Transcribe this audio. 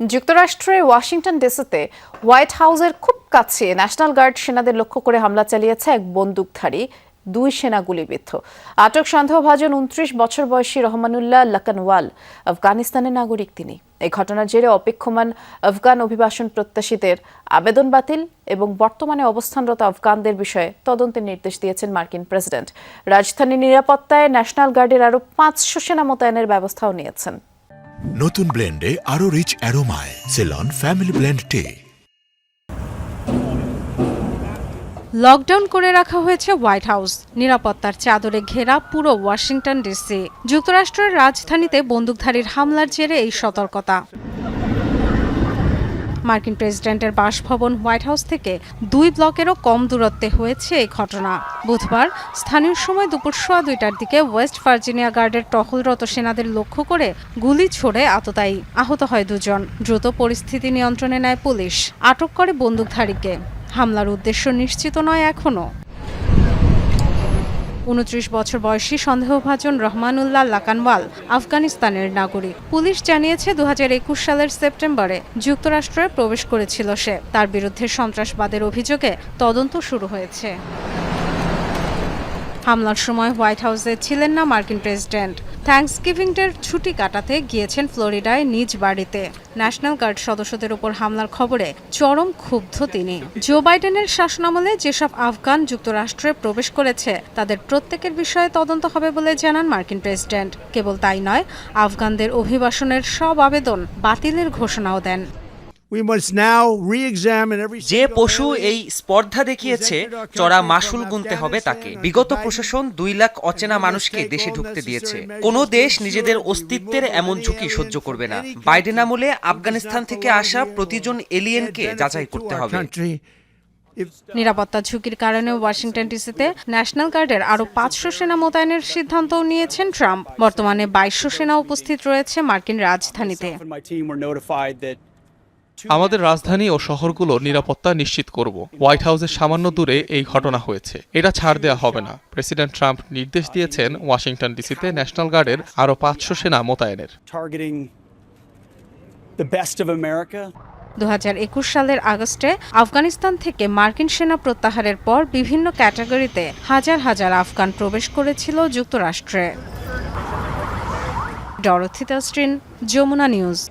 যুক্তরাষ্ট্রের Washington ডিসিতে white হাউসের খুব কাছে ন্যাশনাল গার্ড সেনাদের লক্ষ্য করে হামলা চালিয়েছে এক বন্দুকধারী, দুই সেনা গুলিবিদ্ধ আটক সন্দেহভাজন উনত্রিশ বছর বয়সী রহমানুল্লাহ লাকানওয়াল, আফগানিস্তানের নাগরিক তিনি। এই ঘটনার জেরে অপেক্ষমান আফগান অভিবাসন প্রত্যাশীদের আবেদন বাতিল এবং বর্তমানে অবস্থানরত আফগানদের বিষয়ে তদন্তের নির্দেশ দিয়েছেন মার্কিন প্রেসিডেন্ট। রাজধানীর নিরাপত্তায় ন্যাশনাল গার্ডের আরও পাঁচশো সেনা মোতায়েনের ব্যবস্থাও নিয়েছেন। নতুন ব্লেন্ডে আরও রিচ অ্যারোমায় সেলন ফ্যামিলি ব্লেন্ড টে লকডাউন করে রাখা হয়েছে হোয়াইট হাউস। নিরাপত্তার চাদরে ঘেরা পুরো ওয়াশিংটন ডিসি। যুক্তরাষ্ট্রের রাজধানীতে বন্দুকধারীর হামলার জেরে এই সতর্কতা। মার্কিন প্রেসিডেন্টের বাসভবন হোয়াইট হাউস থেকে দুই ব্লকেরও কম দূরত্বে হয়েছে এই ঘটনা। বুধবার স্থানীয় সময় দুপুর সোয়া দুইটার দিকে ওয়েস্ট ভার্জিনিয়া গার্ডের টহলরত সেনাদের লক্ষ্য করে গুলি ছোড়ে আততায়ী। আহত হয় দুজন। দ্রুত পরিস্থিতি নিয়ন্ত্রণে নেয় পুলিশ। আটক করে বন্দুকধারীকে। হামলার উদ্দেশ্য নিশ্চিত নয় এখনও উনত্রিশ বছর বয়সী সন্দেহভাজন রহমানুল্লাহ লাকানওয়াল আফগানিস্তানের নাগরিক। পুলিশ জানিয়েছে দু হাজার একুশ সালের সেপ্টেম্বরে যুক্তরাষ্ট্রে প্রবেশ করেছিল সে। তার বিরুদ্ধে সন্ত্রাসবাদের অভিযোগে তদন্ত শুরু হয়েছে। হামলার সময় হোয়াইট হাউসে ছিলেন না মার্কিন প্রেসিডেন্ট। থ্যাঙ্কসগিভিং ডের ছুটি কাটাতে গিয়েছেন ফ্লোরিডায় নিজ বাড়িতে। ন্যাশনাল গার্ড সদস্যদের উপর হামলার খবরে চরম ক্ষুব্ধ তিনি। জো বাইডেনের শাসনামলে যেসব আফগান যুক্তরাষ্ট্রে প্রবেশ করেছে, তাদের প্রত্যেকের বিষয়ে তদন্ত হবে বলে জানান মার্কিন প্রেসিডেন্ট। কেবল তাই নয়, আফগানদের অভিবাসনের সব আবেদন বাতিলের ঘোষণাও দেন। We must now re-examine যে পশু এই স্পর্ধা দেখিয়েছে চড়া মাসুল গুনতে হবে তাকে। বিগত প্রশাসন দুই লাখ অচেনা মানুষকে দেশে ঢুকতে দিয়েছে। কোনো দেশ নিজেদের অস্তিত্বের এমন ঝুঁকি সহ্য করবে না। বাইডেন আমলে আফগানিস্তান থেকে আসা প্রতিজন এলিয়েনকে যাচাই করতে হবে। নিরাপত্তা ঝুঁকির কারণে ওয়াশিংটন ডিসিতে ন্যাশনাল গার্ডের আরও পাঁচশো সেনা মোতায়েনের সিদ্ধান্তও নিয়েছেন ট্রাম্প। বর্তমানে বাইশশো সেনা উপস্থিত রয়েছে মার্কিন রাজধানীতে। আমাদের রাজধানী ও শহরগুলোর নিরাপত্তা নিশ্চিত করব। হোয়াইট হাউসের সামান্য দূরে এই ঘটনা হয়েছে। এটা ছাড় দেওয়া হবে না। প্রেসিডেন্ট ট্রাম্প নির্দেশ দিয়েছেন ওয়াশিংটন ডিসিতে ন্যাশনাল গার্ডের আরও পাঁচশো সেনা মোতায়েনের। দু সালের আগস্টে আফগানিস্তান থেকে মার্কিন সেনা প্রত্যাহারের পর বিভিন্ন ক্যাটাগরিতে হাজার হাজার আফগান প্রবেশ করেছিল যুক্তরাষ্ট্রে। ডরথিতা স্ট্রিন যমুনা নিউজ।